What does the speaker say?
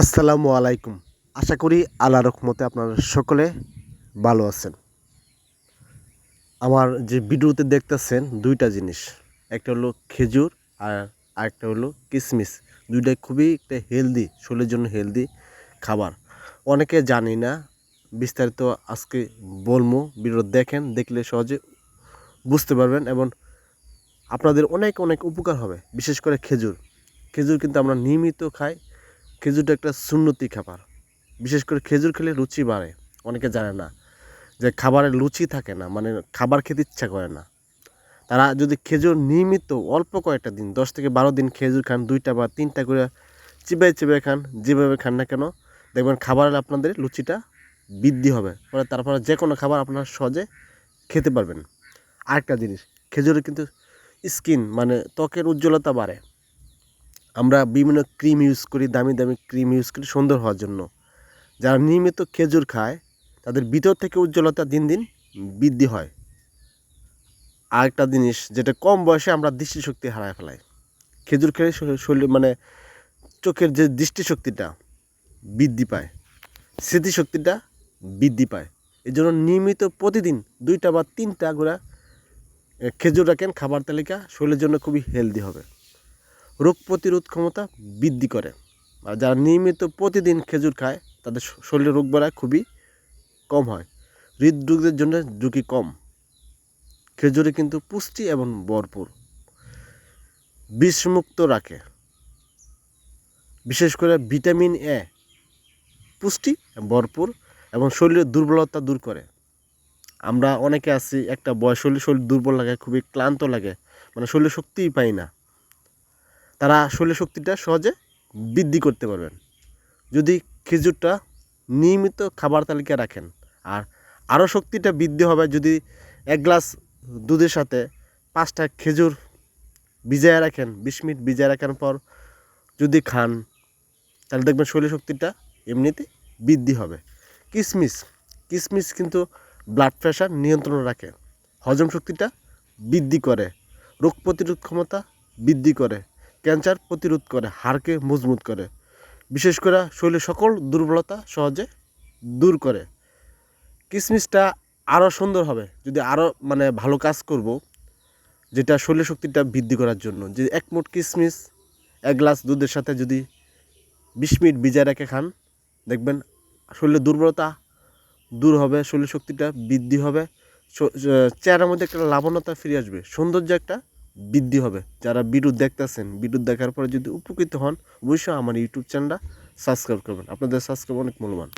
আসসালামু আলাইকুম। আশা করি আল্লাহ রহমতে আপনারা সকলে ভালো আছেন। আমার যে ভিডিওতে দেখতেছেন দুইটা জিনিস, একটা হলো খেজুর আর আরেকটা হলো কিশমিশ দুইটাই খুবই একটা হেলদি শরীরের জন্য হেলদি খাবার। অনেকে জানি না, বিস্তারিত আজকে বলব ভিডিও দেখেন, দেখলে সহজে বুঝতে পারবেন এবং আপনাদের অনেক অনেক উপকার হবে, বিশেষ করে খেজুর। খেজুর কিন্তু আমরা নিয়মিত খাই খেজুরটা একটা সুন্নতি খাবার। বিশেষ করে খেজুর খেলে রুচি বাড়ে। অনেকে জানে না যে খাবারের লুচি থাকে না মানে খাবার খেতে ইচ্ছা করে না। তারা যদি খেজুর নিয়মিত অল্প কয়েকটা দিন, দশ থেকে বারো দিন খেজুর খান, দুইটা বা তিনটা করে চিবাই চিবাই খান, যেভাবে খান না কেন, দেখবেন খাবারের আপনাদের লুচিটা বৃদ্ধি হবে। ফলে তারপরে যে কোনো খাবার আপনারা সহজে খেতে পারবেন। আরেকটা জিনিস খেজুরে কিন্তু স্কিন মানে ত্বকের উজ্জ্বলতা বাড়ে। আমরা বিভিন্ন ক্রিম ইউজ করি, দামি দামি ক্রিম ইউজ করি সুন্দর হওয়ার জন্য। যারা নিয়মিত খেজুর খায়, তাদের ভিতর থেকে উজ্জ্বলতা দিন দিন বৃদ্ধি হয়। আরেকটা জিনিস, যেটা কম বয়সে আমরা দৃষ্টিশক্তি হারায় ফেলাই। খেজুর খেলে শরীর- মানে চোখের যে দৃষ্টিশক্তিটা বৃদ্ধি পায়, স্মৃতিশক্তিটা বৃদ্ধি পায়। এই জন্য নিয়মিত প্রতিদিন দুইটা বা তিনটা করে খেজুর রাখেন, খাবার তালিকা শরীরের জন্য খুবই হেলদি হবে। রোগ প্রতিরোধ ক্ষমতা বৃদ্ধি করে। আর যারা নিয়মিত প্রতিদিন খেজুর খায়, তাদের শরীরে রোগ বাড়ায় খুবই কম হয়। হৃদরোগের জন্য ঝুঁকি কম। খেজুরে কিন্তু পুষ্টি এবং ভরপুর। বিষমুক্ত রাখে। বিশেষ করে ভিটামিন এ পুষ্টি ভরপুর এবং শরীরের দুর্বলতা দূর করে। আমরা অনেকে আছি, একটা বয়স হলে শরীর দুর্বল লাগে, খুবই ক্লান্ত লাগে। মানে শরীরে শক্তিই পাই না। তারা শরীর শক্তিটা সহজে বৃদ্ধি করতে পারবেন। যদি খেজুরটা নিয়মিত খাবার তালিকায় রাখেন, আর আরও শক্তিটা বৃদ্ধি হবে যদি এক গ্লাস দুধের সাথে পাঁচটা খেজুর ভিজায় রাখেন, বিশ মিনিট ভিজায় রাখার পর যদি খান, তাহলে দেখবেন শরীর শক্তিটা এমনিতে বৃদ্ধি হবে। কিশমিশ কিশমিশ কিন্তু ব্লাড প্রেশার নিয়ন্ত্রণ রাখে, হজম শক্তিটা বৃদ্ধি করে, রোগ প্রতিরোধ ক্ষমতা বৃদ্ধি করে। ক্যান্সার প্রতিরোধ করে, হাড়কে মজবুত করে। বিশেষ করে শরীরের সকল দুর্বলতা সহজে দূর করে। কিশমিশটা আরও সুন্দর হবে, যদি আরও মানে ভালো কাজ করব, যেটা শরীর শক্তিটা বৃদ্ধি করার জন্য। যে এক মুঠ কিশমিশ এক গ্লাস দুধের সাথে যদি বিশ মিনিট ভিজায় রেখে খান, দেখবেন শরীরের দুর্বলতা দূর হবে শরীর শক্তিটা বৃদ্ধি হবে চেহারার মধ্যে একটা লাবণ্যতা ফিরে আসবে। সৌন্দর্য একটা বৃদ্ধি হবে। যারা বিদ্যুৎ দেখতেছেন, বিদ্যুৎ দেখার পরে যদি উপকৃত হন, অবশ্যই আমার ইউটিউব চ্যানেলটা সাবস্ক্রাইব করবেন। আপনাদের সাবস্ক্রাইব অনেক মূল্যবান।